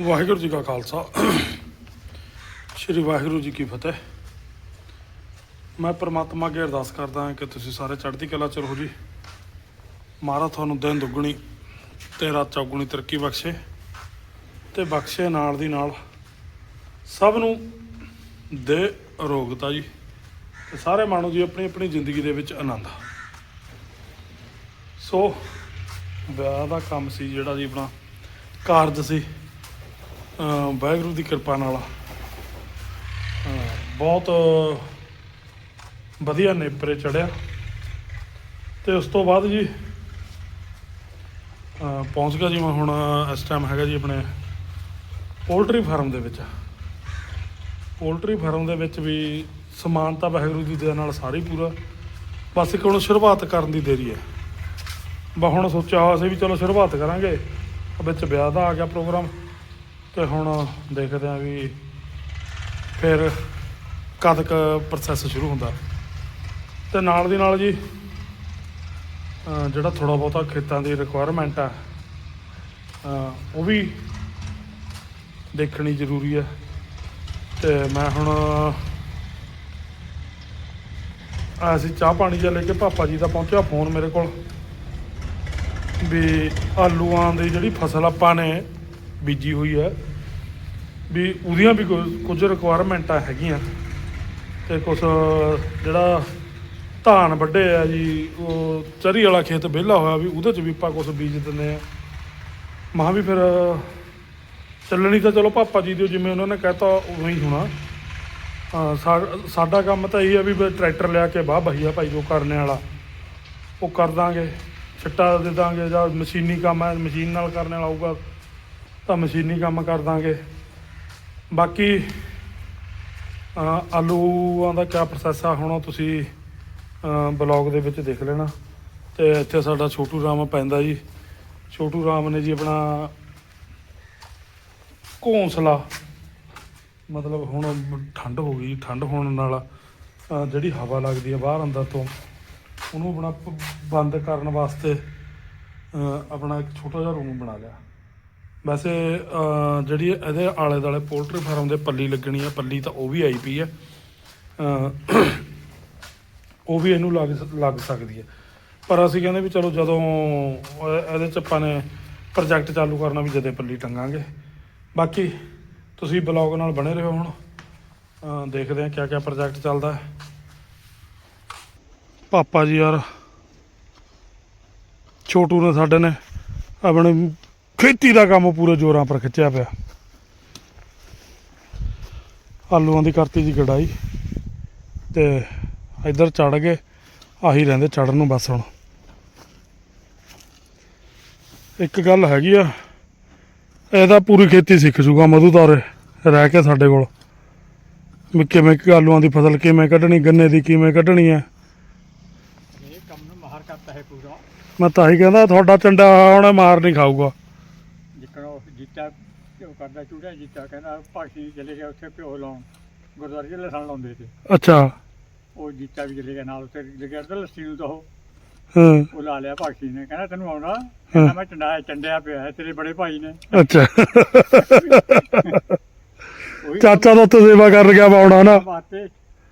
ਵਾਹਿਗੁਰੂ ਜੀ ਕਾ ਖਾਲਸਾ। ਸ੍ਰੀ ਵਾਹਿਗੁਰੂ ਜੀ ਕੀ ਫਤਿਹ। ਮੈਂ ਪ੍ਰਮਾਤਮਾ ਅੱਗੇ ਅਰਦਾਸ ਕਰਦਾ ਹਾਂ ਕਿ ਤੁਸੀਂ ਸਾਰੇ ਚੜ੍ਹਦੀ ਕਲਾ ਚ ਰਹੋ ਜੀ। ਮਹਾਰਾਜ ਤੁਹਾਨੂੰ ਦਿਨ ਦੁੱਗਣੀ ਤੇ ਰਾਤ ਚੌਗੁਣੀ ਤਰੱਕੀ ਬਖਸ਼ੇ ਤੇ ਬਖਸ਼ੇ ਨਾਲ ਦੀ ਨਾਲ ਸਭ ਨੂੰ ਦੇ ਅਰੋਗਤਾ ਜੀ ਤੇ ਸਾਰੇ ਮਾਣੋ ਜੀ ਆਪਣੀ ਆਪਣੀ ਜ਼ਿੰਦਗੀ ਦੇ ਵਿੱਚ ਆਨੰਦ। ਸੋ ਵਿਆਹ ਦਾ ਕੰਮ ਸੀ ਜਿਹੜਾ ਜੀ ਆਪਣਾ ਕਾਰਜ ਸੀ। ਵਾਹਿਗੁਰੂ ਦੀ ਕਿਰਪਾ ਨਾਲ। ਬਹੁਤ ਵਧੀਆ ਨੇਪਰੇ ਚੜਿਆ। ਤੇ ਉਸ ਤੋਂ ਬਾਅਦ ਜੀ ਪਹੁੰਚ ਗਿਆ ਜੀ ਮੈਂ ਹੁਣ ਇਸ ਟਾਈਮ ਹੈਗਾ ਜੀ ਆਪਣੇ ਪੋਲਟਰੀ ਫਾਰਮ ਦੇ ਵਿੱਚ। ਪੋਲਟਰੀ ਫਾਰਮ ਦੇ ਵਿੱਚ ਵੀ ਸਮਾਨ ਤਾਂ ਵਾਹਿਗੁਰੂ ਦੀ ਦਇਆ ਨਾਲ ਸਾਰੀ ਪੂਰਾ। ਬਸ ਇੱਕ ਹੁਣ ਸ਼ੁਰੂਆਤ ਕਰਨ ਦੀ ਦੇਰੀ ਹੈ। ਬਾ ਹੁਣ ਸੋਚਿਆ ਹੋਇਆ ਸੀ ਵੀ ਚਲੋ ਸ਼ੁਰੂਆਤ ਕਰਾਂਗੇ। ਵਿੱਚ ਵਿਆਹ ਦਾ ਆ ਗਿਆ ਪ੍ਰੋਗਰਾਮ। ਤੇ ਹੁਣ ਦੇਖਦੇ ਆਂ ਵੀ ਫਿਰ ਕਦ ਕ ਪ੍ਰੋਸੈਸ ਸ਼ੁਰੂ ਹੁੰਦਾ। ਤੇ ਨਾਲ ਦੀ ਨਾਲ ਜੀ ਜਿਹੜਾ ਥੋੜਾ ਬਹੁਤਾ ਖੇਤਾਂ ਦੀ ਰਿਕੁਆਇਰਮੈਂਟ ਆ ਉਹ ਵੀ ਦੇਖਣੀ ਜ਼ਰੂਰੀ ਹੈ ਤੇ ਮੈਂ ਹੁਣ ਆ ਅਸੀਂ ਚਾਹ ਪਾਣੀ ਜਿਹਾ ਲੈ ਕੇ, ਪਾਪਾ ਜੀ ਦਾ ਪਹੁੰਚਿਆ ਫੋਨ ਮੇਰੇ ਕੋਲ। ਵੀ ਆਲੂਆਂ ਦੀ ਜਿਹੜੀ ਫਸਲ ਆਪਾਂ ਨੇ ਬੀਜੀ ਹੋਈ ਹੈ। ਵੀ ਉਹਦੀਆਂ ਵੀ ਕੁਝ- ਰਿਕੁਆਇਰਮੈਂਟਾਂ ਹੈਗੀਆਂ। ਤੇ ਕੁਝ ਜਿਹੜਾ ਧਾਨ ਵੱਡੇ ਆ ਜੀ, ਉਹ ਚਰੀ ਵਾਲਾ ਖੇਤ ਵਿਹਲਾ ਹੋਇਆ ਵੀ ਉਹਦੇ ਚ ਵੀ ਆਪਾਂ ਕੁਝ ਬੀਜ ਦਿੰਦੇ ਆ ਮਹਾਂ ਵੀ ਫਿਰ ਚੱਲਣੀ ਤਾਂ ਚਲੋ ਪਾਪਾ ਜੀ ਦੀ, ਜਿਵੇਂ ਉਹਨਾਂ ਨੇ ਕਹਿਤਾ ਉਵੇਂ ਹੀ ਹੋਣਾ। ਸਾਡਾ ਕੰਮ ਤਾਂ ਇਹ ਆ ਵੀ ਟਰੈਕਟਰ ਲਿਆ ਕੇ ਵਾਹ ਬਹੀਆ ਭਾਈ ਜੋ ਕਰਨੇ ਵਾਲਾ। ਉਹ ਕਰ ਦਾਂਗੇ, ਛਿੱਟਾ ਦੇ ਦਾਂਗੇ ਜਾਂ ਮਸ਼ੀਨੀ ਕੰਮ ਹੈ, ਮਸ਼ੀਨ ਨਾਲ ਕਰਨ ਵਾਲਾ ਹੋਊਗਾ। ਤਾਂ ਮਸ਼ੀਨੀ ਕੰਮ ਕਰ ਦਾਂਗੇ। ਬਾਕੀ ਆਲੂਆਂ ਦਾ ਕਿਆ ਪ੍ਰੋਸੈਸ ਆ, ਹੁਣ ਤੁਸੀਂ ਬਲੌਗ ਦੇ ਵਿੱਚ ਦੇਖ ਲੈਣਾ। ਤੇ ਇੱਥੇ ਸਾਡਾ ਛੋਟੂ ਰਾਮ ਪੈਂਦਾ ਜੀ। ਛੋਟੂ ਰਾਮ ਨੇ ਜੀ ਆਪਣਾ ਘੋਂਸਲਾ, ਮਤਲਬ ਹੁਣ ਠੰਡ ਹੋ ਗਈ, ਠੰਡ ਹੋਣ ਨਾਲ ਜਿਹੜੀ ਹਵਾ ਲੱਗਦੀ ਹੈ ਬਾਹਰ ਅੰਦਰ ਤੋਂ, ਉਹਨੂੰ ਆਪਣਾ ਬੰਦ ਕਰਨ ਵਾਸਤੇ ਆਪਣਾ ਇੱਕ ਛੋਟਾ ਜਿਹਾ ਰੂਮ ਬਣਾ ਲਿਆ। ਵੈਸੇ ਜਿਹੜੀ ਇਹਦੇ ਆਲੇ ਦਾਲੇ ਪੋਲਟਰੀ ਫਾਰਮ ਦੇ ਪੱਲੀ ਲੱਗਣੀ ਆ, ਪੱਲੀ ਤਾਂ ਉਹ ਵੀ ਆਈ ਪਈ ਹੈ ਉਹ ਵੀ ਇਹਨੂੰ ਲੱਗ ਲੱਗ ਸਕਦੀ ਹੈ ਪਰ ਅਸੀਂ ਕਹਿੰਦੇ ਵੀ ਚਲੋ ਜਦੋਂ ਇਹਦੇ ਚ ਆਪਾਂ ਨੇ ਪ੍ਰੋਜੈਕਟ ਚਾਲੂ ਕਰਨਾ ਵੀ ਜਦੇ ਪੱਲੀ ਟੰਗਾਂਗੇ। ਬਾਕੀ ਤੁਸੀਂ ਬਲੌਗ ਨਾਲ ਬਣੇ ਰਹੋ ਹੁਣ। ਦੇਖਦੇ ਹਾਂ ਕਿਆ ਕਿਆ ਪ੍ਰੋਜੈਕਟ ਚੱਲਦਾ। ਹੈ ਪਾਪਾ ਜੀ ਯਾਰ, ਛੋਟੂ ਨੇ ਸਾਡੇ ਨੇ ਆਪਣੇ ਖੇਤੀ ਦਾ ਕੰਮ ਪੂਰੇ ਜ਼ੋਰਾਂ ਪਰ ਖਿੱਚਿਆ ਪਿਆ। ਆਲੂਆਂ ਦੀ ਕਰਤੀ ਜੀ ਗੜਾਈ ਤੇ ਇੱਧਰ ਚੜ ਗਏ ਆਹੀ ਰਹਿੰਦੇ ਚੜਨ ਨੂੰ ਬਸ ਹੁਣ। ਇੱਕ ਗੱਲ ਹੈਗੀ ਆ ਇਹਦਾ ਪੂਰੀ ਖੇਤੀ ਸਿੱਖ ਜੂਗਾ ਮਧੂ ਤਾਰੇ ਰਹਿ ਕੇ ਸਾਡੇ ਕੋਲ। ਵੀ ਕਿਵੇਂ ਆਲੂਆਂ ਦੀ ਫਸਲ ਕਿਵੇਂ ਕੱਢਣੀ ਗੰਨੇ ਦੀ ਕਿਵੇਂ ਕੱਢਣੀ ਹੈ ਇਹ ਕੰਮ ਨੂੰ ਮਾਹਰ ਕਰਤਾ ਹੈ ਪੂਰਾ। ਮੈਂ ਤਾਂ ਹੀ ਕਹਿੰਦਾ ਤੁਹਾਡਾ ਚੰਡਾ ਹੁਣ ਮਾਰ ਨਹੀਂ ਖਾਊਗਾ ਜਿੱਕਣ ਉਹ ਜੀਤਾ ਉਹ ਕਰਦਾ ਚੂੜਾ ਜੀਤਾ ਕਹਿੰਦਾ ਭਾਸ਼ੀ ਚਲੇ ਗਿਆ ਉੱਥੇ ਪਿਓ ਲਾਉਣ ਗੁਰਦੁਆਰੇ 'ਚ ਲਸਣ ਲਾਉਂਦੇ ਤੇ ਅੱਛਾ। ਉਹ ਜੀਤਾ ਵੀ ਚਲੇ ਗਿਆ ਨਾਲ ਉੱਥੇ ਲੱਗਿਆ ਤਾਂ ਲੱਸੀ ਨੂੰ ਤਾਂ ਉਹ। ਹਾਂ। ਉਹ ਲਾ ਲਿਆ ਭਾਸ਼ੀ ਨੇ ਕਹਿੰਦਾ ਤੈਨੂੰ ਆਉਣਾ? ਕਹਿੰਦਾ ਮੈਂ ਚੰਡਾ ਚੰਡਿਆ ਪਿਆ ਹੈ ਤੇਰੇ ਬੜੇ ਭਾਈ ਨੇ। ਅੱਛਾ। ਉਹੀ ਚਾਚਾ ਦਾ ਉੱਥੇ ਸੇਵਾ ਕਰਨ ਗਿਆ ਪਾਉਣਾ ਨਾ।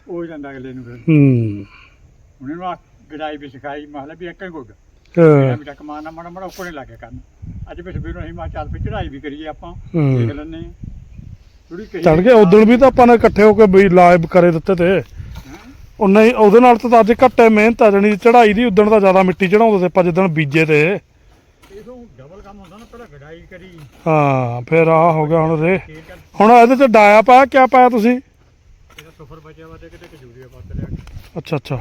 ਉਹ ਹੀ ਜਾਂਦਾ ਅਗਲੇ ਨੂੰ ਫਿਰ। ਹੂੰ। ਉਹਨੇ ਨੂੰ ਗੜਾਈ ਵੀ ਸਿਖਾਈ ਮਹਲਾ ਵੀ ਇੱਕ ਹੀ ਗੁੱਗ। ਹਾਂ, ਵੀ ਟੱਕ ਮਾਰਨਾ ਮਾੜਾ ਮਾੜਾ ਉੱਪਰ ਨਹੀਂ ਲੱਗਿਆ ਕਰਨ। ਅੱਜ ਵੀ ਸਵੇਰ ਨੂੰ ਅਸੀਂ ਮਾ ਚੱਲ ਪਈ ਚੜਾਈ ਵੀ ਕਰੀਏ ਆਪਾਂ ਹੂੰ। ਦੇਖ ਲੈਣੇ ਥੋੜੀ ਚੜ ਗਏ ਉਦੋਂ ਵੀ ਤਾਂ ਆਪਾਂ ਨੇ ਇਕੱਠੇ ਹੋ ਕੇ ਵੀ ਲਾਈਵ ਕਰੇ ਦਿੱਤੇ ਤੇ। ਉਹ ਨਹੀਂ ਉਹਦੇ ਨਾਲ ਤਾਂ ਅੱਜ ਘੱਟੇ ਮਿਹਨਤ ਆ ਜਣੀ ਚੜਾਈ ਦੀ ਉਦਣ ਤਾਂ ਜ਼ਿਆਦਾ ਮਿੱਟੀ ਚੜਾਉਂਦੇ ਤੇ ਆਪਾਂ ਜਿੱਦਣ ਬੀਜੇ ਤੇ। ਇਹ ਤੋਂ ਡਬਲ ਕੰਮ ਹੁੰਦਾ ਨਾ ਪਹਿਲਾਂ ਗੜਾਈ ਕਰੀ। ਹਾਂ ਫਿਰ ਆ ਹੋ ਗਿਆ ਹੁਣ ਰੇ ਫੇਰ ਹੁਣ ਇਹਦੇ ਤੇ ਡਾਇਆ ਪਾਇਆ ਕਿਆ ਪਾਇਆ ਤੁਸੀਂ? ਇਹਦਾ ਸੁਫਰ ਬਚਿਆ ਵਾ ਤੇ ਕਿਤੇ ਕਜੂਰੀਆ ਪੱਤ ਲਿਆ ਅੱਛਾ ਅੱਛਾ।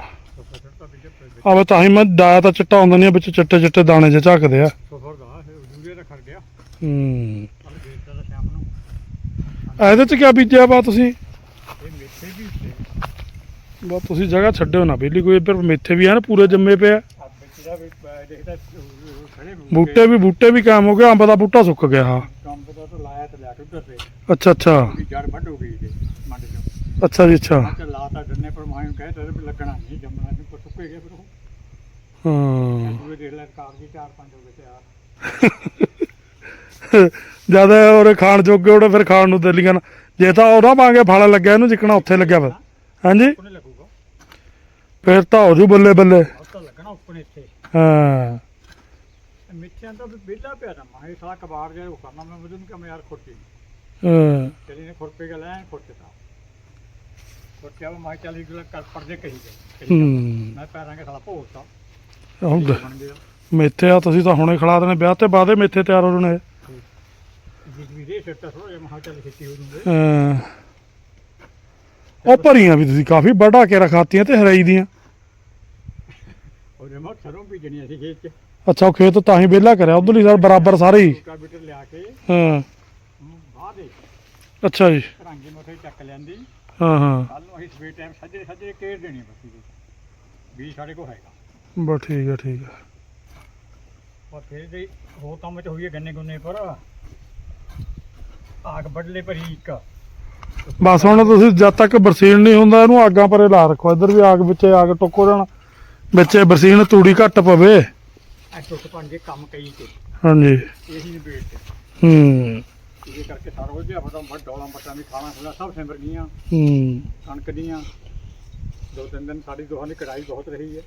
ਛੱਡਤਾ ਵੀ ਤਾਂ ਹੀ ਮੈਂ ਡਾਇਆ ਤਾਂ ਚਿੱਟਾ ਹੁੰਦਾ ਨਹੀਂ ਵਿੱਚ ਚਿੱਟੇ ਚਿੱਟੇ ਦਾਣੇ ਜੇ ਝੱਕਦੇ ਆ। ਸੁਫਰ ਦਾ ਇਹ ਜੂਰੀਆ ਦਾ ਖੜ ਗਿਆ। ਹੂੰ। ਇਹਦੇ ਚ ਕਿਆ ਬੀਜਿਆ ਪਾ ਤੁਸੀਂ? ਬਾ ਤੁਸੀਂ ਜਗ੍ਹਾ ਛੱਡਿਓ ਨਾ ਬੇਲੀ ਕੋਈ ਇੱਧਰ ਮੇਥੇ ਵੀ ਆ ਨਾ ਪੂਰੇ ਜੰਮੇ ਆ। ਆ ਖੜੇ ਬੂਟੇ। ਵੀ ਬੂਟੇ ਵੀ ਕਾਇਮ ਹੋ ਗਏ ਅੰਬ ਦਾ ਬੂਟਾ ਸੁੱਕ ਗਿਆ ਹਾਂ ਕੰਮ ਦਾ ਤਾਂ ਲਾਇਆ ਤੇ ਲਿਆ ਕੇ ਉੱਧਰ ਤੇ। ਅੱਛਾ ਅੱਛਾ। ਉਹਦੀ ਜੜ ਵੱਢ ਹੋ ਗਈ ਤੇ ਮੰਡ ਚੋਂ। ਅੱਛਾ ਜੀ ਅੱਛਾ। ਮੈਂ ਤੇ ਲਾਤਾ ਡੰਨੇ ਪਰ ਮਾਇਓ ਕਹੇ ਤੇ ਵੀ ਲੱਗਣਾ ਨਹੀਂ ਜੰਮਣਾ ਨਹੀਂ ਪਰ ਸੁੱਕੇ ਗਏ ਫਿਰ ਉਹ। ਹਾਂ। ਦੂਏ ਦੇਖ ਲੈ ਵੀ ਚਾਰ ਪੰਜ ਹੋ ਗਏ ਤਿਆਰ। ਜਦ ਉਹ ਖਾਣ ਜੋਗੇ ਉਹਦੇ ਫਿਰ ਖਾਣ ਨੂੰ ਦਿੱਲੀਆਂ ਜੇ ਤਾਂ ਉਹਦਾ ਪਾਂਗੇ ਫਲ ਲੱਗਿਆ ਇਹਨੂੰ ਜਿੱਕਣਾ ਉੱਥੇ ਲੱਗਿਆ ਫਿਰ। ਹਾਂਜੀ? ਫਿਰ ਤਾਂ ਹੋ ਜੂ ਬੱਲੇ ਬੱਲੇ। ਲੱਗਣਾ ਉੱਪਰ ਇੱਥੇ। ਹਾਂ। ਮਿੱਠਿਆਂ ਤਾਂ ਵਿਹਲਾ ਪਿਆ ਤਾਂ ਮਾਹੀ ਸਾਲਾ ਕਬਾੜ ਜਿਹਾ ਉਹ ਕਰਨਾ ਮੈਂ ਉਹਨੂੰ ਕਿਹਾ ਮੈਂ ਯਾਰ ਖੁਰਪੀ ਹਾਂ। ਤੇਰੀ ਨੇ ਖੁਰਪੇ ਗਾ ਲੈ ਖੁਰਪੇ ਤਾਂ। ਖੁਰਪਿਆ ਮੈਂ ਚੱਲ ਇੱਕ ਕਰ ਪਰਦੇ ਕਹੀ ਗਏ ਹੂੰ। ਮੈਂ ਪੈਰਾਂ ਕੇ ਸਾਲਾ ਭੋਗਤਾ ਹੁਣ ਦ- ਬਣ ਗਿਆ। ਮੇਥੇ ਆ ਤੁਸੀਂ ਤਾਂ ਹੁਣੇ ਖਿਲਾ ਦੇਣੇ ਵਿਆਹ ਤੇ ਬਾਅਦੇ ਮੇਥੇ ਤਿਆਰ ਹੋ ਜਾਣੇ। ਜੀ ਵੀ ਦੇ ਸਿੱਟਾ ਥੋੜਾ ਜਿਹਾ ਮਹਾ ਚੱਲ ਖੇਤੀ ਹੋ ਜੂਗੇ। ਹਾਂ। ਉਹ ਭਰੀਆਂ ਵੀ ਤੁਸੀਂ ਕਾਫੀ ਵਢਾ ਕੇ ਰਖਾਤੀਆਂ ਤੇ ਹਰਾਈ ਦੀਆਂ। ਉਹਦੇ ਮੈਂ ਸਰੋਂ ਬੀਜਣੀ ਸੀ ਖੇਤ ਚ। ਅੱਛਾ ਉਹ ਖੇਤ ਤਾਂ ਹੀ ਵਿਹਲਾ ਕਰਿਆ ਉਧਰਲੀ ਸਾਈਡ ਬਰਾਬਰ ਸਾਰੇ ਹੀ। ਕਾ ਬੀਟਰ ਲਿਆ ਕੇ ਹਾਂ। ਬਾਹ ਦੇ ਅੱਛਾ ਜੀ। ਰੰਗੀ ਮਥੇ ਚੱਕ ਲੈਂਦੀ ਹਾਂ ਹਾਂ। ਕੱਲ ਨੂੰ ਅਸੀਂ ਸਵੇਰ ਟਾਈਮ ਸੱਜੇ ਸੱਜੇ ਕੇਰ ਦੇਣੀ ਬੱਤੀ ਦੇ। ਵੀ ਸਾਡੇ ਕੋਲ ਹੈਗਾ। ਬਸ ਠੀਕ ਹੈ ਠੀਕ ਹੈ ਪਰ ਫਿਰ ਦੇ ਹੋ ਕੰਮ ਚ ਹੋਈਏ ਗੰਨੇ ਗੁੰਨੇ ਪਰ। ਆਗ ਵੱਢਲੇ ਭਰੀ ਇੱਕ। ਬਸ ਹੁਣ ਤੁਸੀਂ ਜਦ ਤੱਕ ਬਰਸੀਨ ਨਹੀਂ ਹੁੰਦਾ ਇਹਨੂੰ ਆਗਾਂ ਪਰੇ ਲਾ ਰੱਖੋ। ਇੱਧਰ ਵੀ ਆਗ ਵਿੱਚ ਆਗ ਟੁੱਕੋ ਜਾਣਾ। ਵਿੱਚੇ ਬਰਸੀਨ ਤੂੜੀ ਘੱਟ ਪਵੇ। ਐ ਟੁੱਟ ਪਣ ਜੇ ਕੰਮ ਕਈ ਤੇ। ਹਾਂਜੀ। ਇਹੀ ਨੇ ਬੇਟ ਤੇ। ਹੂੰ। ਇਹ ਕਰਕੇ ਸਾਰਾ ਉਹ ਜਿਹਾ ਫਟਾ ਫਟ ਡੋਲਾਂ ਮੱਟਾਂ ਵੀ ਖਾਣਾ ਖੁਣਾ ਸਭ ਸਿਮਰ ਗਈਆਂ। ਹੂੰ। ਕਣਕ ਦੀਆਂ ਦੋ ਤਿੰਨ ਦਿਨ ਸਾਡੀ ਦੋਹਾਂ ਦੀ ਕੜਾਈ ਬਹੁਤ ਰਹੀ ਹੈ।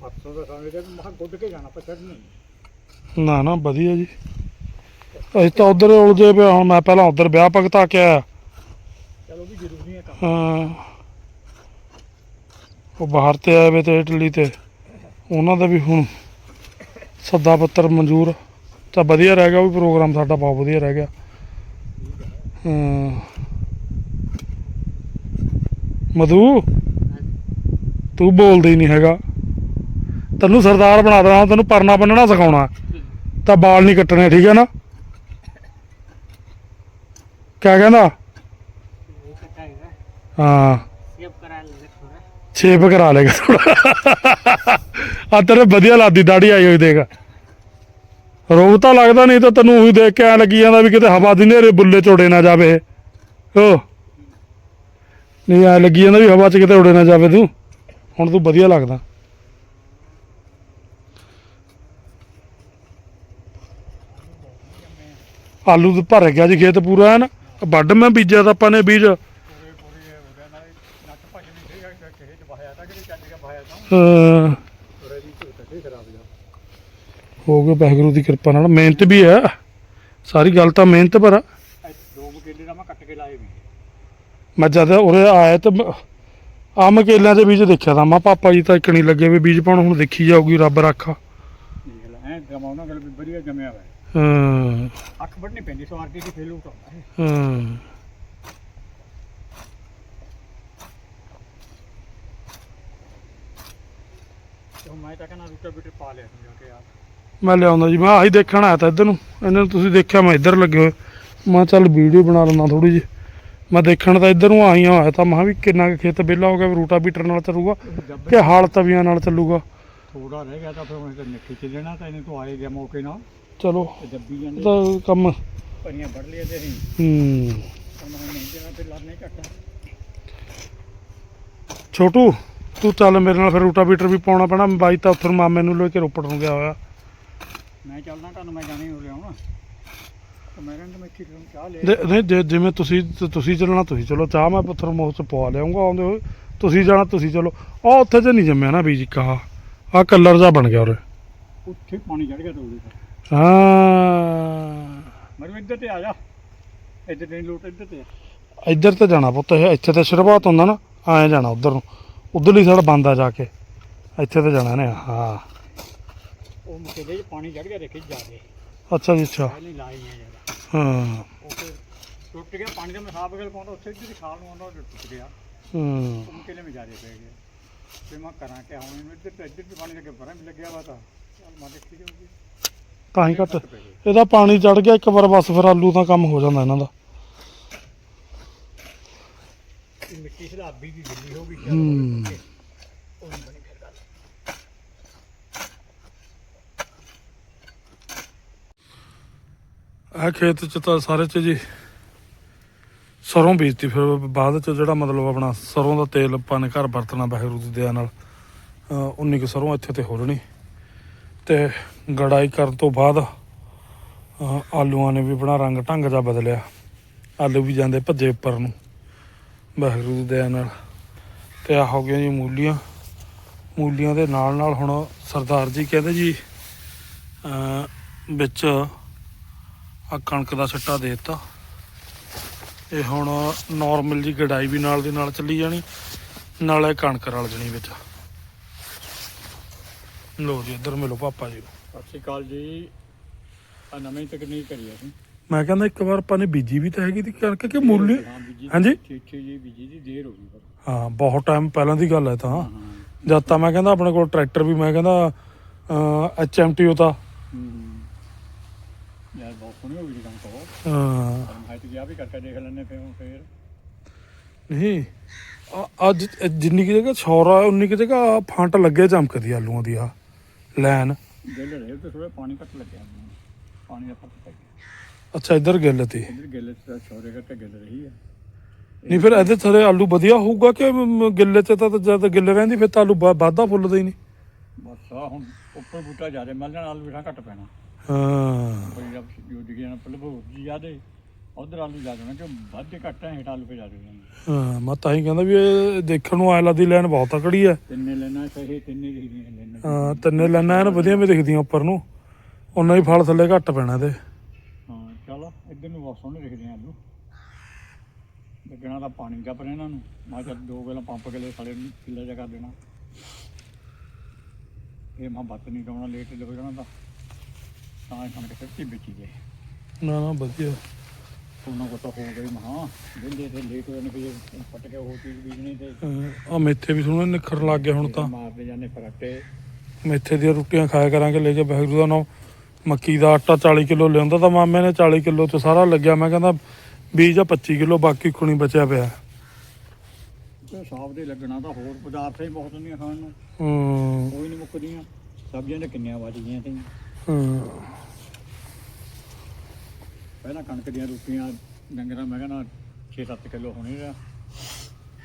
ਪਰਸੋਂ ਦਾ ਸਮੇਂ ਤੇ ਮਹਾ ਗੁੱਡ ਕੇ ਜਾਣਾ ਪਛੜ ਨਹੀਂ। ਨਾ ਨਾ ਵਧੀਆ ਜੀ। ਅਸੀਂ ਤਾਂ ਉਧਰ ਉਲਝੇ ਪਿਆ ਹੁਣ ਮੈਂ ਪਹਿਲਾਂ ਉਧਰ ਵਿਆਹ ਭਗਤਾ ਕੇ ਆਇਆ। ਚਲੋ ਵੀ ਜ਼ਰੂਰੀ ਹੈ ਕੰਮ। ਹਾਂ। ਉਹ ਬਾਹਰ ਤੇ ਆਏ ਵੇ ਤੇ ਇਟਲੀ ਤੇ। ਉਹਨਾਂ ਦਾ ਵੀ ਹੁਣ ਸੱਦਾ ਪੱਤਰ ਮਨਜ਼ੂਰ ਤਾਂ ਵਧੀਆ ਰਹਿ ਗਿਆ ਉਹ ਵੀ ਪ੍ਰੋਗਰਾਮ ਸਾਡਾ ਬਹੁਤ ਵਧੀਆ ਰਹਿ ਗਿਆ। ਹਾਂ ਮਧੂ? ਤੂੰ ਬੋਲਦਾ ਹੀ ਨਹੀਂ ਹੈਗਾ। ਤੈਨੂੰ ਸਰਦਾਰ ਬਣਾ ਦੇਣਾ, ਤੈਨੂੰ ਪਰਨਾ ਬੰਨਣਾ ਸਿਖਾਉਣਾ। ਤਾਂ ਬਾਲ ਨਹੀਂ ਕੱਟਣੇ, ਠੀਕ ਹੈ ਨਾ? ਕਿਆ ਕਹਿੰਦਾ? ਹਾਂ। ਛੇਪ ਕਰਾ ਲੇਗਾ ਥੋੜਾ ਆ ਤੇਰੇ ਵਧੀਆ ਲਾਦੀ ਦਾੜੀ ਆਈ ਹੋਈ ਦੇਖ। ਰੋਗ ਤਾਂ ਲੱਗਦਾ ਨਹੀਂ ਤਾਂ ਤੈਨੂੰ ਉਹੀ ਦੇਖ ਕੇ ਐ ਲੱਗੀ ਜਾਂਦਾ ਵੀ ਕਿਤੇ ਹਵਾ ਦੀ ਨੇਰੇ ਬੁੱਲੇ ਚ ਉੜੇ ਨਾ ਜਾਵੇ। ਓ। ਨਹੀਂ ਐ ਲੱਗੀ ਜਾਂਦਾ ਵੀ ਹਵਾ ਚ ਕਿਤੇ ਉੜੇ ਨਾ ਜਾਵੇ ਤੂੰ। ਹੁਣ ਤੂੰ ਵਧੀਆ ਲੱਗਦਾ। ਆਲੂ ਤੇ ਭਰ ਗਿਆ ਜੀ ਖੇਤ ਪੂਰਾ ਹੈ ਨਾ ਵੱਢ ਮੈਂ ਬੀਜਿਆ ਤਾਂ ਆਪਾਂ ਨੇ ਬੀਜ। ਪੂਰੇ ਹੋ ਗਏ ਵਾਹਿਗੁਰੂ ਦੀ ਕਿਰਪਾ ਨਾਲ। ਮਿਹਨਤ ਵੀ ਹੈ। ਸਾਰੀ ਗੱਲ ਤਾਂ ਮਿਹਨਤ ਪਰ ਆ। ਦੋ ਮਕੇਲੇ ਦਾ ਮੈਂ ਕੱਟ ਕੇ ਲਾਏ ਵੀ ਮੈਂ ਜਦ ਉਰੇ ਆਇਆ ਤੇ ਆਹ ਮਕੇਲਿਆਂ ਦੇ ਬੀਜ ਦੇਖਿਆ ਤਾਂ ਮੈਂ ਪਾਪਾ ਜੀ ਤਾਂ ਇੱਕ ਨਹੀਂ ਲੱਗੇ ਵੀ ਬੀਜ ਪਾਉਣ ਹੁਣ ਦੇਖੀ ਜਾਊਗੀ ਰੱਬ ਰਾਖਾ। ਦੇਖ ਲੈ ਐ ਜਮਾਉਣਾ ਗੱਲ ਵੀ ਵਧੀਆ ਜੰਮਿਆ ਹੋਇਆ ਹਾਂ। ਅੱਖ ਵੱਢਣੀ ਪੈਂਦੀ ਸਵਾਰਤੀ ਦੀ ਫੇਲ ਉਟਾਉਂਦਾ ਹੈ ਹਾਂ। ਤੇ ਹੁਣ ਮੈਂ ਤਾਂ ਕਹਿੰਦਾ ਰੂਟਾ ਬੀਟਰ ਪਾ ਲਿਆ ਸੀ ਜਾ ਕੇ ਆ ਮੈਂ ਲਿਆਉਂਦਾ ਜੀ ਮੈਂ ਆਹੀ ਦੇਖਣ ਆਇਆ ਤਾਂ ਇੱਧਰ ਨੂੰ। ਇਹਨਾਂ ਨੂੰ ਤੁਸੀਂ ਦੇਖਿਆ ਮੈਂ ਇੱਧਰ ਲੱਗੇ ਹੋਏ। ਮੈਂ ਚੱਲ ਵੀਡੀਓ ਬਣਾ ਲੈਂਦਾ ਥੋੜੀ ਜਿਹੀ। ਮੈਂ ਦੇਖਣ ਤਾਂ ਇੱਧਰ ਨੂੰ ਆਈਆਂ ਹੋਇਆ ਤਾਂ ਮੈਂ ਵੀ ਕਿੰਨਾ ਖੇਤ ਵਿਹਲਾ ਹੋ ਗਿਆ ਰੂਟਾ ਬੀਟਰ ਨਾਲ ਚੱਲੂਗਾ ਕਿ ਹਾਲ ਤਵੀਆਂ ਨਾਲ ਚੱਲੂਗਾ। ਥੋੜਾ ਰਹਿ ਗਿਆ ਤਾਂ ਫਿਰ ਉਹਨੇ ਤਾਂ ਨਿੱਕੀ ਚ ਲੈਣਾ ਤਾਂ ਇਹਨੇ ਤੋਂ ਆਏ ਗਿਆ ਮੌਕੇ ਨਾਲ। ਚਲੋ ਤੇ ਜਾਂਦੇ। ਕੰਮ। ਭਰੀਆਂ ਵੱਢ ਲਿਆ ਤੇ ਅਸੀਂ। ਹੂੰ। ਛੋਟੂ ਤੂੰ ਚੱਲ ਮੇਰੇ ਨਾਲ ਫਿਰ ਰੂਟਾ ਬੀਟਰ ਵੀ ਪਾਉਣਾ ਪੈਣਾ। ਬਾਈ ਤਾਂ ਉੱਥੇ ਮਾਮੇ ਨੂੰ ਲੈ ਕੇ ਰੋਪੜ ਨੂੰ ਗਿਆ ਹੋਇਆ। ਮੈਂ ਚੱਲਦਾ ਤੁਹਾਨੂੰ ਮੈਂ ਜਾਣੀ ਹੋ ਲਿਆਉਣਾ ਤੇ ਮੈਂ ਕਹਿੰਦਾ ਮੈਂ ਖੀਰ ਨੂੰ ਚਾਹ ਲੈ ਨਹੀਂ ਜੇ- ਜਿਵੇਂ ਤੁਸੀਂ ਤੁਸੀਂ ਚੱਲਣਾ ਤੁਸੀਂ ਚਲੋ। ਚਾਹ ਮੈਂ ਪੱਥਰ ਮੋਹ ਚ ਪਵਾ ਲਿਆਉਂਗਾ ਆਉਂਦੇ ਹੋਏ। ਤੁਸੀਂ ਜਾਣਾ ਤੁਸੀਂ ਚਲੋ। ਉਹ ਉੱਥੇ ਤੇ ਨਹੀਂ ਜੰਮਿਆ ਨਾ ਬੀਜ ਕਾ ਆ ਕਲਰ ਜਾ ਬਣ ਗਿਆ ਉਰੇ। ਉੱਥੇ ਪਾਣੀ ਚੜ ਗਿਆ ਤੋੜੇ ਤੇ। ਹਾਂ। ਮੈਂ ਕਿਹਾ ਇੱਧਰ ਤੇ ਆ ਜਾ। ਇੱਧਰ ਨਹੀਂ ਲੋਟ ਇੱਧਰ ਤੇ ਆ। ਇੱਧਰ ਤੇ ਜਾਣਾ ਪੁੱਤ ਇਹ ਇੱਥੇ ਤੇ ਸ਼ੁਰੂਆਤ ਹੁੰਦਾ ਨਾ ਆਏ ਜਾਣਾ ਉਧਰ ਨੂੰ। ਉਧਰਲੀ ਸਾਈਡ ਬੰਦ ਆ ਜਾ ਕੇ। ਇੱਥੇ ਤੇ ਜਾਣਾ ਨੇ ਹਾਂ। ਉਹ ਮਕੇਲੇ 'ਚ ਪਾਣੀ ਚੜ ਗਿਆ ਦੇਖੀ ਜਾ ਕੇ। ਅੱਛਾ ਜੀ ਅੱਛਾ। ਲਾਈ ਹਾਂ। ਉਹ ਫਿਰ ਟੁੱਟ ਗਿਆ ਪਾਣੀ ਦਾ ਮਸਾਬ ਗਲ ਪਾਉਂਦਾ ਉੱਥੇ ਜਿਹੜੀ ਖਾਲ ਨੂੰ ਆਉਂਦਾ ਉਹ ਟੁੱਟ ਗਿਆ। ਹੂੰ। ਉਹ ਮਕੇਲੇ ਵਿੱਚ ਜਾਰੇ ਪੈ ਗਏ ਤੇ ਮੈਂ ਕਰਾਂ ਕਿ ਹੁਣ ਇਹਨੂੰ ਇੱਧਰ ਤੇ ਇੱਧਰ ਵੀ ਪਾਣੀ ਲੱਗੇ ਪਰਾਂ ਵੀ ਲੱਗਿਆ ਵਾ ਤਾਂ। ਚੱਲ ਮੈਂ ਦੇਖੀ ਜਾਊਗੀ ਤਾਂ ਹੀ ਘੱਟ ਇਹਦਾ ਪਾਣੀ ਚੜ ਗਿਆ ਇੱਕ ਵਾਰ ਬਸ ਫਿਰ ਆਲੂ ਦਾ ਕੰਮ ਹੋ ਜਾਂਦਾ ਇਹਨਾਂ ਦਾ। ਇਹ ਮਿੱਟੀ ਸਲਾਬੀ ਦੀ ਗਿੱਲੀ ਹੋ ਗਈ ਹੂੰ। ਉਹ ਨਹੀਂ ਬਣੀ ਫਿਰ ਗੱਲ ਇਹ ਖੇਤ ਚ ਤਾਂ ਸਾਰੇ ਚ ਜੀ ਸਰੋਂ ਬੀਜਤੀ, ਫਿਰ ਬਾਅਦ ਚ ਜਿਹੜਾ ਮਤਲਬ ਆਪਣਾ ਸਰੋਂ ਦਾ ਤੇਲ ਆਪਾਂ ਨੇ ਘਰ ਵਰਤਣਾ ਵਾਹਿਗੁਰੂ ਦੀ ਦਇਆ ਨਾਲ, ਅਹ ਉਨੀ ਕੁ ਸਰੋਂ ਇੱਥੇ ਤੇ ਹੋ ਜਣੀ ਤੇ ਗੜਾਈ ਕਰਨ ਤੋਂ ਬਾਅਦ ਆਲੂਆਂ ਨੇ ਵੀ ਆਪਣਾ ਰੰਗ ਢੰਗ ਜਾ ਬਦਲਿਆ, ਆਲੂ ਵੀ ਜਾਂਦੇ ਭੱਜੇ ਉੱਪਰ ਨੂੰ, ਵਾਹਿਗੁਰੂ ਦੀ ਦਇਆ ਨਾਲ ਤੇ ਆ ਹੋ ਗਈਆਂ ਜੀ ਮੂਲੀਆਂ ਮੂਲੀਆਂ ਦੇ ਨਾਲ ਨਾਲ ਹੁਣ ਸਰਦਾਰ ਜੀ ਕਹਿੰਦੇ ਜੀ ਵਿੱਚ ਆ ਕਣਕ ਦਾ ਛੱਟਾ ਦੇ ਦਿੱਤਾ। ਇਹ ਹੁਣ ਨਾਰਮਲ ਜੀ ਗੜਾਈ ਵੀ ਨਾਲ ਦੀ ਨਾਲ ਚੱਲੀ ਜਾਣੀ ਨਾਲੇ ਕਣਕ ਰਲ ਜਣੀ ਵਿੱਚ। ਲੋ ਜੀ ਇੱਧਰ ਮਿਲੋ ਪਾਪਾ ਜੀ। ਸਤਿ ਸ਼੍ਰੀ ਅਕਾਲ ਜੀ। ਆ ਨਵੀਂ ਤਕਨੀਕ ਕਰੀ ਅਸੀਂ। ਮੈਂ ਕਹਿੰਦਾ ਇੱਕ ਵਾਰ ਆਪਾਂ ਨੇ ਬੀਜੀ ਵੀ ਤਾਂ ਹੈਗੀ ਦੀ ਕਣਕ ਕਿ ਮੂਲੀ? ਹਾਂ ਬੀਜੀ ਹਾਂਜੀ? ਛੇ ਜੀ ਬੀਜੀ ਦੀ ਦੇਰ ਹੋ ਗਈ ਪਰ ਹਾਂ ਬਹੁਤ ਟਾਈਮ ਪਹਿਲਾਂ ਦੀ ਗੱਲ ਹੈ ਤਾਂ। ਜਦ ਤਾਂ ਮੈਂ ਕਹਿੰਦਾ ਆਪਣੇ ਕੋਲ ਟਰੈਕਟਰ ਵੀ ਮੈਂ ਕਹਿੰਦਾ ਐਚਐਮਟੀ ਉਹ ਤਾਂ। ਹੂੰ। ਯਾਰ ਬਹੁਤ ਸੋਹਣੀ ਹੋ। ਗਈ ਕੰਮ ਤੋਂ ਹਾਂ, ਮੈਂ ਤੇ ਗਿਆ ਵੀ ਕਰਕੇ ਦੇਖ ਲੈਣੇ ਫਿਰ ਫੇਰ। ਨਹੀਂ ਅੱਜ ਜਿੰਨੀ ਕਿ ਜਗ੍ਹਾ ਛੌਰਾ ਉਨੀ ਕਿ ਜਗ੍ਹਾ ਫੰਟ ਲੱਗੇ ਚਮਕਦੀ ਆਲੂਆਂ ਦੀ ਆ ਲੈਨ ਗਿੱਲ ਰਹੇ ਤੇ ਥੋੜਾ ਪਾਣੀ ਘੱਟ ਲੱਗਿਆ। ਮੈਨੂੰ। ਪਾਣੀ ਦਾ ਫ਼ਰਕ ਪੈ ਗਿਆ। ਅੱਛਾ ਇੱਧਰ ਗਿੱਲ ਤੀ। ਇਧਰ ਗਿੱਲ ਤੇ ਛੋਰੇ ਕਰਕੇ ਗਿੱਲ ਰਹੀ ਹੈ ਨਹੀਂ ਫਿਰ ਇਹਦੇ ਥਰੇ ਆਲੂ ਵਧੀਆ ਹੋਊਗਾ ਕਿ ਗਿੱਲੇ ਚ ਤਾਂ ਜਦ ਗਿੱਲ ਰਹਿੰਦੀ ਫਿਰ ਤਾਂ ਆਲੂ ਵਾਧਾ ਫੁੱਲਦਾ ਹੀ ਨਹੀਂ। ਬਸ ਆ ਹੁਣ ਉੱਪਰ ਬੂਟਾ ਜ਼ਿਆਦਾ ਮਿਲ ਜਾਣਾ ਆਲੂ ਵੀ ਘੱਟ ਪੈਣਾ। ਹਾਂ। ਬੜੀ ਰੱਬ ਜੋ ਡਿਗੇ ਨਾ ਪੱਲੇ ਭੋਗ ਜੀ ਜ਼ਿਆਦੇ ਉਧਰ ਆਲੂ ਜ਼ਿਆਦਾ ਹੋਣਾ ਕਿ ਵੱਧ ਘੱਟ ਹੈ ਹੇਠ ਆਲੂ ਪੇ ਜ਼ਿਆਦਾ ਹੋਣਾ ਹਾਂ ਮੈਂ ਤਾਂ ਹੀ ਕਹਿੰਦਾ ਵੀ ਇਹ ਦੇਖਣ ਨੂੰ ਆਇਲਾ ਦੀ ਲਾਈਨ ਬਹੁਤ ਤਕੜੀ ਹੈ ਤਿੰਨੇ ਲੈਣਾ ਸਹੀ ਤਿੰਨੇ ਲਿਖਦੀਆਂ ਲੈਣਾ ਹਾਂ ਤਿੰਨੇ ਲਾਈਨਾਂ ਐਨ ਵਧੀਆ ਵੀ ਦਿਖਦੀਆਂ ਉੱਪਰ ਨੂੰ। ਉਹਨਾਂ ਹੀ ਫਲ ਥੱਲੇ ਘੱਟ ਪੈਣਾ ਇਹਦੇ। ਹਾਂ ਚਲੋ ਇੱਧਰ ਨੂੰ ਬਹੁਤ ਸੋਹਣੇ ਦਿਖਦੇ ਆਲੂ ਲੱਗਣਾ ਤਾਂ ਪਾਣੀ ਦਾ ਪਰ ਇਹਨਾਂ ਨੂੰ। ਮੈਂ ਦੋ ਵੇਲਾ ਪੰਪ ਕੇ ਲੈ ਸਾਲੇ ਨੂੰ ਕਿੱਲਾ ਜਾ ਕਰ ਦੇਣਾ। ਇਹ ਮਾਂ ਬੱਤ ਨਹੀਂ ਲਾਉਣਾ ਲੇਟ ਹੋ ਜਾਣਾ ਤਾਂ ਤਾਂ ਇਹ ਕਣਕ ਸੱਚੀ ਵੇਚੀ ਗਏ ਨਾ ਨਾ ਵਧੀਆ। ਉਹਨਾਂ ਕੋ ਤਾਂ ਹੋ ਗਈ ਮਹਾ ਦਿੰਦੇ ਤੇ ਲੇਟ ਹੋ ਜਾਣੇ ਫਿਰ ਪੱਟ ਕੇ ਉਹ ਚੀਜ਼ ਬੀਜਣੀ ਤੇ ਆ ਮੇਥੇ ਵੀ ਸੋਹਣੇ ਨਿਖਰ ਲੱਗ ਗਏ ਹੁਣ ਤਾਂ। ਮਾਰਦੇ ਜਾਂਦੇ ਫਰਾਟੇ ਮੇਥੇ ਦੀਆਂ ਰੋਟੀਆਂ ਖਾਇਆ ਕਰਾਂਗੇ ਲੈ ਕੇ ਵਾਹਿਗੁਰੂ ਦਾ ਨਾਮ। ਮੱਕੀ ਦਾ ਆਟਾ 40 ਕਿਲੋ ਲਿਆਉਂਦਾ ਤਾਂ ਮਾਮੇ ਨੇ 40 ਕਿਲੋ ਚ ਸਾਰਾ ਲੱਗਿਆ। ਮੈਂ ਕਹਿੰਦਾ 20 ਜਾਂ 25 ਕਿਲੋ ਬਾਕੀ ਕੁਣੀ ਬਚਿਆ ਪਿਆ। ਤੇ ਸਾਫ਼ ਦੇ ਲੱਗਣਾ ਤਾਂ ਹੋਰ ਪਦਾਰਥ ਹੀ ਬਹੁਤ ਹੁੰਦੀਆਂ ਖਾਣ ਨੂੰ। ਹੂੰ। ਕੋਈ ਨਹੀਂ ਮੁੱਕਦੀਆਂ। ਸਬਜ਼ੀਆਂ ਤੇ ਕਿੰਨੀਆਂ ਗਈਆਂ ਤੇ ਹੂੰ। ਪਹਿਲਾਂ ਕਣਕ ਦੀਆਂ ਰੋਟੀਆਂ ਡੰਗਰਾਂ ਮੈਂ ਕਹਿੰਦਾ 6-7 ਕਿਲੋ ਹੋਣੇ ਆ।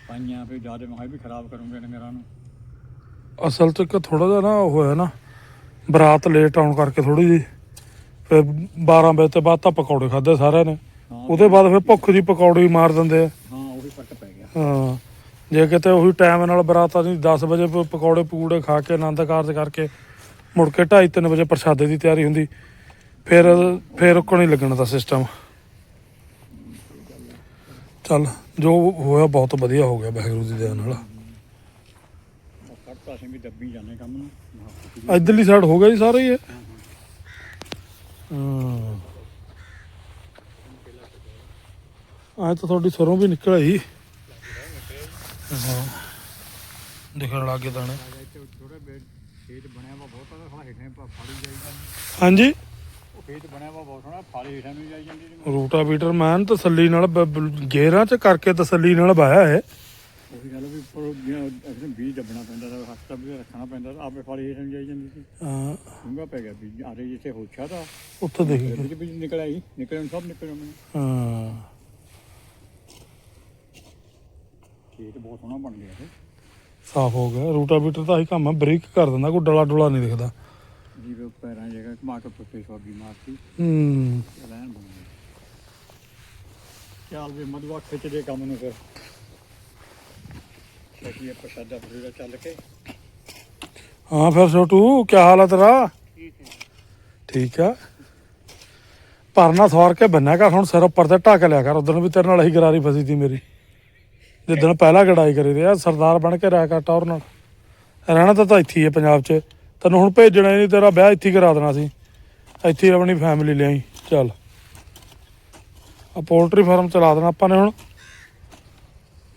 ਪਾਈਆਂ ਫਿਰ ਜ਼ਿਆਦਾ ਮੈਂ ਕਿਹਾ ਵੀ ਖਰਾਬ ਕਰੂੰਗੇ ਡੰਗਰਾਂ ਨੂੰ। ਅਸਲ ਚ ਇੱਕ ਥੋੜਾ ਜਿਹਾ ਨਾ ਹੋਇਆ ਨਾ ਬਰਾਤ ਲੇਟ ਆਉਣ ਕਰਕੇ ਥੋੜੀ ਜੀ ਫਿਰ 12 ਵਜੇ ਤੋਂ ਬਾਅਦ ਤਾਂ ਪਕੌੜੇ ਖਾਦੇ ਸਾਰਿਆਂ ਨੇ। ਉਹਦੇ ਬਾਅਦ ਫਿਰ ਭੁੱਖ ਦੀ ਪਕੌੜੇ ਮਾਰ ਦਿੰਦੇ ਆ। ਹਾਂ ਉਹ ਵੀ ਫ਼ਰਕ ਪੈ ਗਿਆ। ਹਾਂ ਜੇ ਕਿਤੇ ਉਹੀ ਟਾਈਮ ਨਾਲ ਬਰਾਤ ਆ ਨਹੀਂ 10 ਵਜੇ ਪਕੌੜੇ ਪਕੂੜੇ ਖਾ ਕੇ ਆਨੰਦ ਕਾਰਜ ਕਰਕੇ ਮੁੜ ਕੇ 2:30 ਵਜੇ ਪ੍ਰਸ਼ਾਦੇ ਦੀ ਤਿਆਰੀ ਹੁੰਦੀ। ਫਿਰ ਫਿਰ ਉੱਕਣ ਹੀ ਲੱਗਣ ਦਾ ਸਿਸਟਮ ਚੱਲ, ਜੋ ਹੋਇਆ ਬਹੁਤ ਵਧੀਆ ਹੋ ਗਿਆ ਵਾਹਿਗੁਰੂ ਦੀ ਦਇਆ ਨਾਲ ਅਸੀਂ ਵੀ ਦੱਬੀ ਜਾਂਦੇ ਕੰਮ ਨੂੰ ਇਧਰਲੀ ਸਾਈਡ ਹੋ ਗਿਆ ਜੀ ਸਾਰੇ ਹੀ ਇਹ। ਹਾਂ। ਅੱਜ ਤਾਂ ਤੁਹਾਡੀ ਸਰੋਂ ਵੀ ਨਿਕਲ ਆਈ। ਹਾਂ। ਦਿਖਣ ਲੱਗ ਦਾਣੇ ਇੱਥੇ ਥੋੜਾ ਬੇ ਖੇਤ ਬਣਿਆ ਵਾ ਬਹੁਤ ਆ ਥੋੜਾ ਹੇਠਾਂ ਪਾ- ਫਾੜੀ ਜਾਈਦਾ ਹਾਂਜੀ। ਖੇਤ ਬਣਿਆ ਵਾ ਬਹੁਤ ਸੋਹਣਾ ਫਾੜੀ ਹੇਠਾਂ ਨੂੰ ਜਾਈ ਜਾਂਦੀ ਸੀ। ਰੂਟਾਵੀਟਰ ਮੈਨ ਤਸੱਲੀ ਨਾਲ ਬ- ਬ- ਗੇਅਰਾਂ ਚ ਕਰਕੇ ਤਸੱਲੀ ਨਾਲ ਵਾਇਆ ਹੈ ਉਹੀ ਗੱਲ ਵੀ ਉੱਪਰ ਜਿਹੜਾ ਅਕਸਰ ਬੀਜ ਦੱਬਣਾ ਪੈਂਦਾ ਤਾਂ ਹੱਥ ਵੀ ਰੱਖਣਾ ਪੈਂਦਾ ਤਾਂ ਆਪੇ ਫਾੜੀ ਹੇਠਾਂ ਨੂੰ ਜਾਈ ਜਾਂਦੀ ਸੀ। ਹਾਂ, ਡੂੰਘਾ ਪੈ ਗਿਆ ਬੀਜ ਆਰੇ ਜਿੱਥੇ ਹੋਛਾ ਤਾਂ ਉੱਥੇ ਦੇਖ। ਗਏ ਵਿੱਚ ਬੀਜ ਨਿਕਲ ਆਈ ਨਿਕਲਣ ਸਭ ਨਿਕਲ ਆਉਣੇ ਹਾਂ। ਖੇਤ ਬਹੁਤ ਸੋਹਣਾ ਬਣ ਗਿਆ ਇਹ। ਸਾਫ਼ ਹੋ ਗਿਆ ਰੂਟਾਵੀਟਰ ਦਾ ਹੀ ਕੰਮ ਹੈ ਬਰੀਕ ਕਰ ਦਿੰਦਾ ਕੋਈ ਡਲਾ ਡੁਲਾ ਨਹੀਂ ਦਿਖਦਾ। ਜਿਵੇਂ ਪੈਰਾਂ ਜਗ੍ਹਾ ਘੁਮਾ ਕੇ ਪੁੱਤੇ ਸਵਾਗੀ ਮਾਰਤੀ। ਹੂੰ। ਲੈਣ ਬਣ ਗਿਆ ਚੱਲ ਵੀ ਮਦਵਾ ਖਿੱਚਦੇ ਕੰਮ ਨੂੰ ਫਿਰ। ਛੇਤੀ ਇਹ ਪ੍ਰਸ਼ਾਦਾ ਪੂਰਾ ਚੱਲ ਕੇ। ਹਾਂ ਫਿਰ ਛੋਟੂ ਕੀ ਹਾਲ ਹੈ ਤੇਰਾ? ਠੀਕ ਆ। ਪਰਨਾ ਸਵਾਰ ਕੇ ਬੰਨਿਆ ਕਰ ਹੁਣ ਸਿਰ ਉੱਪਰ ਤੇ ਢੱਕ ਲਿਆ ਕਰ। ਉਦੋਂ ਵੀ ਤੇਰੇ ਨਾਲ ਹੀ ਗਰਾਰੀ ਫਸੀ ਸੀ ਮੇਰੀ। ਜਿੱਦਣ ਪਹਿਲਾਂ ਗੜਾਈ ਕਰੀ ਰਿਹਾ ਸਰਦਾਰ ਬਣ ਕੇ ਰਹਿ ਕਰ ਟੌਰ ਨਾਲ। ਰਹਿਣਾ ਤਾਂ ਤਾਂ ਇੱਥੇ ਹੀ ਹੈ ਪੰਜਾਬ 'ਚ। ਤੈਨੂੰ ਹੁਣ ਭੇਜਣਾ ਹੀ ਨਹੀਂ ਤੇਰਾ ਵਿਆਹ ਇੱਥੇ ਹੀ ਕਰਾ ਦੇਣਾ ਸੀ। ਇੱਥੇ ਹੀ ਆਪਣੀ ਫੈਮਿਲੀ ਲਿਆਈ। ਚੱਲ। ਆ ਪੋਲਟਰੀ ਫਾਰਮ ਚਲਾ ਦੇਣਾ ਆਪਾਂ ਨੇ ਹੁਣ।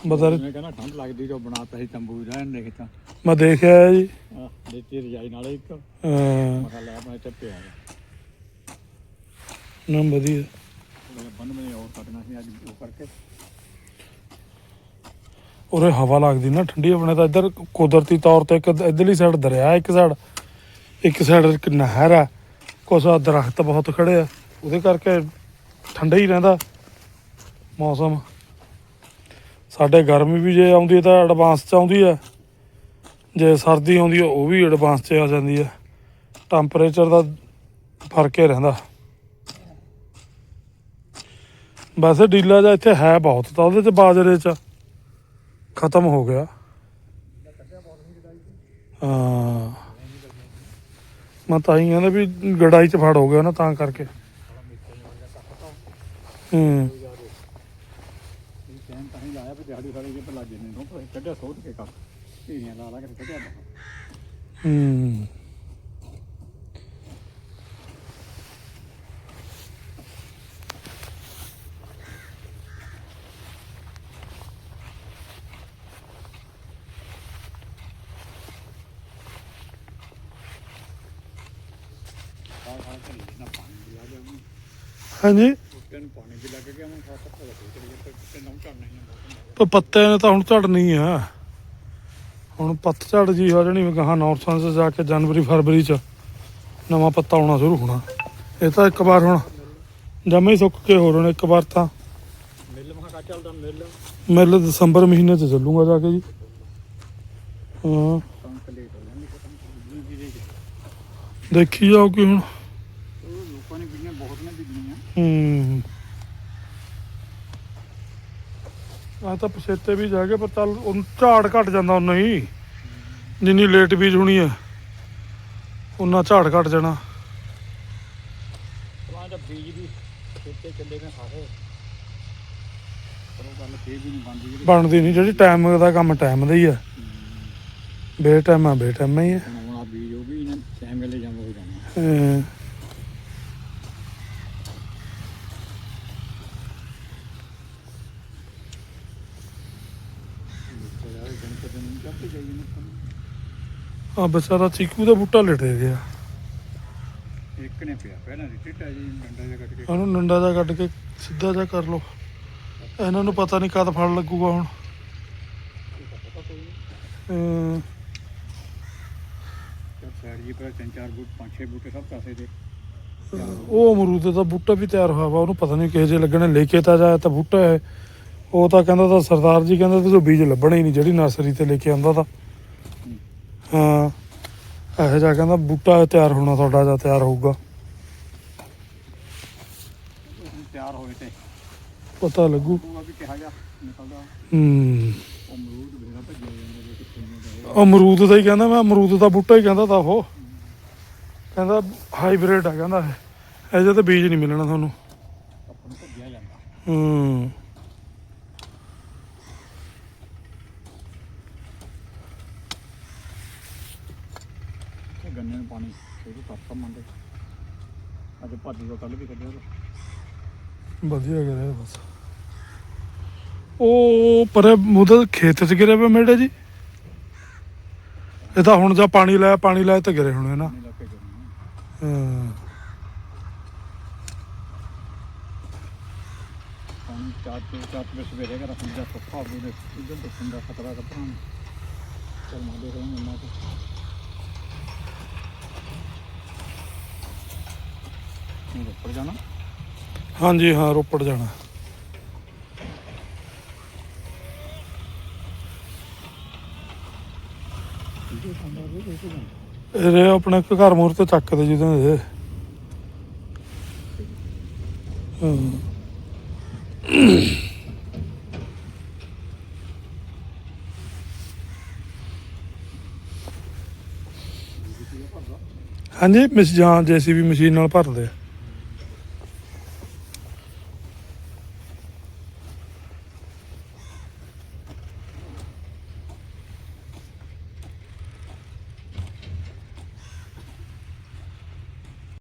ਬਦਰ ਮੈਂ ਕਹਿੰਦਾ ਠੰਡ ਲੱਗਦੀ ਜੋ ਬਣਾਤਾ ਸੀ ਤੰਬੂ ਰਹਿਣ ਦੇ ਤਾਂ ਮੈਂ ਦੇਖਿਆ ਜੀ। ਆ ਦਿੱਤੀ ਰਜਾਈ ਨਾਲ ਇੱਕ। ਮੈਂ ਕਿਹਾ ਲੈ ਮੈਂ ਇੱਥੇ ਪਿਆ ਨਾ ਵਧੀਆ। ਮੈਂ ਬੰਨ ਮੈਂ ਹੋਰ ਕੱਟਣਾ ਸੀ ਅੱਜ ਉਹ ਕਰਕੇ। ਉਰੇ ਹਵਾ ਲੱਗਦੀ ਨਾ ਠੰਡੀ ਆਪਣੇ ਤਾਂ ਇੱਧਰ ਕੁਦਰਤੀ ਤੌਰ ਤੇ ਇੱਕ ਇੱਧਰਲੀ ਸਾਈਡ ਦਰਿਆ ਇੱਕ ਸਾਈਡ ਇੱਕ ਸਾਈਡ ਇੱਕ ਨਹਿਰ ਆ, ਕੁਛ ਆ ਦਰਖਤ ਬਹੁਤ ਖੜੇ ਆ, ਉਹਦੇ ਕਰਕੇ ਠੰਡਾ ਹੀ ਰਹਿੰਦਾ ਮੌਸਮ। ਸਾਡੇ ਗਰਮੀ ਵੀ ਜੇ ਆਉਂਦੀ ਤਾਂ ਐਡਵਾਂਸ ਚ ਆਉਂਦੀ ਆ ਜੇ ਸਰਦੀ ਆਉਂਦੀ ਆ ਉਹ ਵੀ ਐਡਵਾਂਸ ਚ ਆ ਜਾਂਦੀ ਆ ਟੈਂਪਰੇਚਰ ਦਾ ਫ਼ਰਕ ਹੀ ਰਹਿੰਦਾ। ਵੈਸੇ ਡੀਲਾ ਜਾਂ ਇੱਥੇ ਹੈ ਬਹੁਤ, ਤਾਂ ਉਹਦੇ ਚ ਬਾਜਰੇ ਚ ਖਤਮ ਹੋ ਗਿਆ। ਹਾਂ। ਮੈਂ ਤਾਂ ਹੀ ਕਹਿੰਦਾ ਵੀ ਗੜਾਈ ਚ ਫੜ ਹੋ ਗਿਆ ਨਾ ਤਾਂ ਕਰਕੇ। ਹੂੰ। ਇਹ ਲਾਇਆ ਵੀ ਦਿਹਾੜੀ ਵਾਲੇ ਜੇ ਲੱਗ ਜਨੇ ਨੂੰ ਪਰ ਕੱਢਿਆ ਸੋਧ ਕੇ ਕਰ ਢੀਆਂ ਲਾ ਲਾ ਕੇ ਕੱਢਿਆ ਬਾਹਰ। ਹੂੰ ਸਾਲ ਸਾਲ ਤੇ ਨਾ ਪਾਣੀ ਵੀ ਲੱਗ ਗਿਆ ਹਾਂਜੀ। ਕੁੱਤੇ ਨੂੰ ਪਾਣੀ ਵੀ ਲੱਗ ਗਿਆ ਮੈਂ ਸਾਥ ਤੱਕ ਲੱਗੇ ਚਲੇ ਗਿਆ ਕੁੱਤੇ ਨੂੰ ਝੜਨਾ ਹੀ ਨਹੀਂ ਪਰ ਪੱਤੇ ਨੇ ਤਾਂ ਹੁਣ ਝੜਨੀ ਆ। ਹੁਣ ਪੱਤਝੜ ਜੀ ਹੋ ਜਾਣੀ ਗਾਹਾਂ ਨੌਰਥਾਂ 'ਚ ਜਾ ਕੇ ਜਨਵਰੀ ਫਰਵਰੀ 'ਚ ਨਵਾਂ ਪੱਤਾ ਆਉਣਾ ਸ਼ੁਰੂ ਹੋਣਾ। ਇਹ ਤਾਂ ਇੱਕ ਵਾਰ ਹੁਣ ਜਮੇ ਹੀ ਸੁੱਕ ਕੇ ਹੋ ਰਹੇ ਨੇ ਇੱਕ ਵਾਰ ਤਾਂ। ਮਿੱਲ ਮਹਾ ਕਾ ਚੱਲਦਾ ਮਿੱਲ। ਮਿਲ ਦਸੰਬਰ ਮਹੀਨੇ 'ਚ ਚੱਲੂਗਾ ਜਾ ਕੇ ਜੀ। ਹਾਂ। ਜਾਂਦੀ ਦੇਖੀ ਜਾਓ ਕਿ ਹੁਣ ਉਹ ਲੋਕਾਂ ਨੇ ਬਿਜਲੀਆਂ ਬਹੁਤ ਨੇ ਬਿਜਲੀਆਂ ਹੂੰ। ਆ ਤਾਂ ਪਛੇਤੇ ਵੀ ਜਾ ਕੇ ਪਰ ਚੱਲ ਉਹ ਝਾੜ ਘਟ ਜਾਂਦਾ ਉਹਨਾਂ ਹੀ ਜਿੰਨੀ ਲੇਟ ਬੀਜ ਹੋਣੀ ਹੈ ਉਹਨਾਂ ਝਾੜ ਘਟ ਜਾਣਾ। ਤਾਂ ਦਾ ਬੀਜ ਵੀ ਖੇਤੇ ਚੱਲੇ ਨੇ ਸਾਰੇ। ਪਰ ਉਹ ਗੱਲ ਫੇਰ ਵੀ ਨਹੀਂ ਬਣਦੀ ਜਿਹੜੀ ਬਣਦੀ ਨਹੀਂ ਜਿਹੜੀ ਟਾਈਮ ਦਾ ਕੰਮ ਟਾਈਮ ਦਾ ਹੀ ਆ। ਬੇ ਟਾਈਮ ਆ ਬੇ ਟਾਈਮ ਹੀ ਆ। ਬਣਾਉਣਾ ਬੀਜ ਉਹ ਵੀ ਇਹਨਾਂ ਟਾਈਮ ਵੇਲੇ ਜੰਮ ਹੋ ਜਾਣਾ ਅਮ ਤੇ ਯਾਰ ਚੱਪੇ ਜਾਈਏ ਨਾ ਆ ਚੀਕੂ ਦਾ ਬੂਟਾ ਲਟੇ ਗਿਆ। ਇੱਕ ਨੇ ਪਿਆ ਪਹਿਲਾਂ ਦੀ ਟਿੱਟਾ ਜੀ ਡੰਡਾ ਜਿਹਾ ਕੱਟ ਕੇ। ਉਹਨੂੰ ਨੰਡਾ ਜਾ ਕੱਢ ਕੇ ਸਿੱਧਾ ਜਾ ਕਰ ਲੋ ਇਹਨਾਂ ਨੂੰ ਪਤਾ ਨਹੀਂ ਕਦ ਫੜ ਲੱਗੂਗਾ ਹੁਣ। ਪਤਾ ਕੋਈ ਨਹੀਂ ਅਮ ਚੱਲ ਸਾਈਡ ਜੀ ਪਰ ਤਿੰਨ ਚਾਰ ਬੂਟ ਪੰਜ ਛੇ ਬੂਟੇ ਸਭ ਕਾਸੇ ਦੇ। ਉਹ ਅਮਰੂਦ ਦਾ ਬੂਟਾ ਵੀ ਤਿਆਰ ਹੋਇਆ ਵਾ ਉਹਨੂੰ ਪਤਾ ਨਹੀਂ ਕਿਹੋ ਜਿਹੇ ਲੱਗਣੇ ਲੈ ਕੇ ਤਾਂ ਜਾਇਆ ਤਾਂ ਬੂਟਾ ਹੈ। ਉਹ ਤਾਂ ਕਹਿੰਦਾ ਤਾਂ ਸਰਦਾਰ ਜੀ ਕਹਿੰਦਾ ਤੁਸੀਂ ਬੀਜ ਲੱਭਣਾ ਹੀ ਨਹੀਂ ਜਿਹੜੀ ਨਰਸਰੀ ਤੇ ਲੈ ਕੇ ਆਂਦਾ ਤਾਂ। ਹਾਂ ਇਹੋ ਜਿਹਾ ਕਹਿੰਦਾ ਬੂਟਾ ਤਿਆਰ ਹੋਣਾ ਤੁਹਾਡਾ ਜਾਂ ਤਿਆਰ ਹੋਊਗਾ। ਤਿਆਰ ਹੋਏ ਤੇ। ਪਤਾ ਲੱਗੂ। ਉਹ ਵੀ ਕਿਹਾ ਜਾ ਨਿਕਲਦਾ। ਹੂੰ। ਅਮਰੂਦ ਬੇਰਾ ਭੱਜਿਆ ਜਾਂਦਾ ਜੇ ਕਿੱਥੇ ਨਹੀਂ ਹੁੰਦਾ ਉਹ। ਅਮਰੂਦ ਦਾ ਹੀ ਕਹਿੰਦਾ ਮੈਂ ਅਮਰੂਦ ਦਾ ਬੂਟਾ ਹੀ ਕਹਿੰਦਾ ਤਾਂ ਉਹ। ਕਹਿੰਦਾ ਹਾਈਬ੍ਰਿਡ ਆ ਕਹਿੰਦਾ ਇਹ। ਇਹਦੇ ਤੇ ਬੀਜ ਨਹੀਂ ਮਿਲਣਾ ਤੁਹਾਨੂੰ। ਹੂੰ ਤੇ ਗੰਨੇ ਨੂੰ ਪਾਣੀ ਸ਼ੁਰੂ ਕਰਤਾ ਮੰਡੇ ਅੱਜ ਭਾਜੀ ਦਾ ਕੱਲ ਵੀ ਕੱਢਿਆ ਤਾ। ਵਧੀਆ ਕਰਿਆ ਬਸ। ਉਹ ਪਰੇ ਉਹਦੇ ਖੇਤ 'ਚ ਗਿਰੇ ਪਏ ਮੇੜੇ ਜੀ। ਇਹ ਤਾਂ ਹੁਣ ਜਾਂ ਪਾਣੀ ਲਾਇਆ ਪਾਣੀ ਲਾਇਆ ਤਾਂ ਗਿਰੇ ਹੋਣੇ ਨਾ। ਨਹੀਂ ਲੱਗ ਕੇ ਗਏ ਹਾਂ। ਪਾਣੀ ਚਾਰ ਤੇ ਚਾਰ ਤੇ ਸਵੇਰੇ ਕਰ ਰੱਖਣ ਦਾ ਸੁੱਕਾ ਹੋ ਗਿਆ ਇਧਰ ਤੋਂ ਸੰਦਾ ਖਤਰਾ ਕੱਪੜਾ ਚਲ ਮੈਂ ਦੇਖ ਲਾਂਗਾ ਮੈਂ ਤੇ ਨਹੀਂ ਉੱਪਰ ਜਾਣਾ? ਹਾਂਜੀ, ਹਾਂ, ਰੋਪੜ ਜਾਣਾ। ਇਹ ਆਪਣੇ ਇੱਕ ਘਰ ਮੂਹਰੇ ਤੇ ਚੱਕਦੇ ਜਿਹਦੇ ਦੇ ਹਾਂ। ਹਾਂਜੀ, ਮਿਸ ਜਾਂ ਜੇਸੀਬੀ ਮਸ਼ੀਨ ਨਾਲ ਭਰਦੇ ਆ।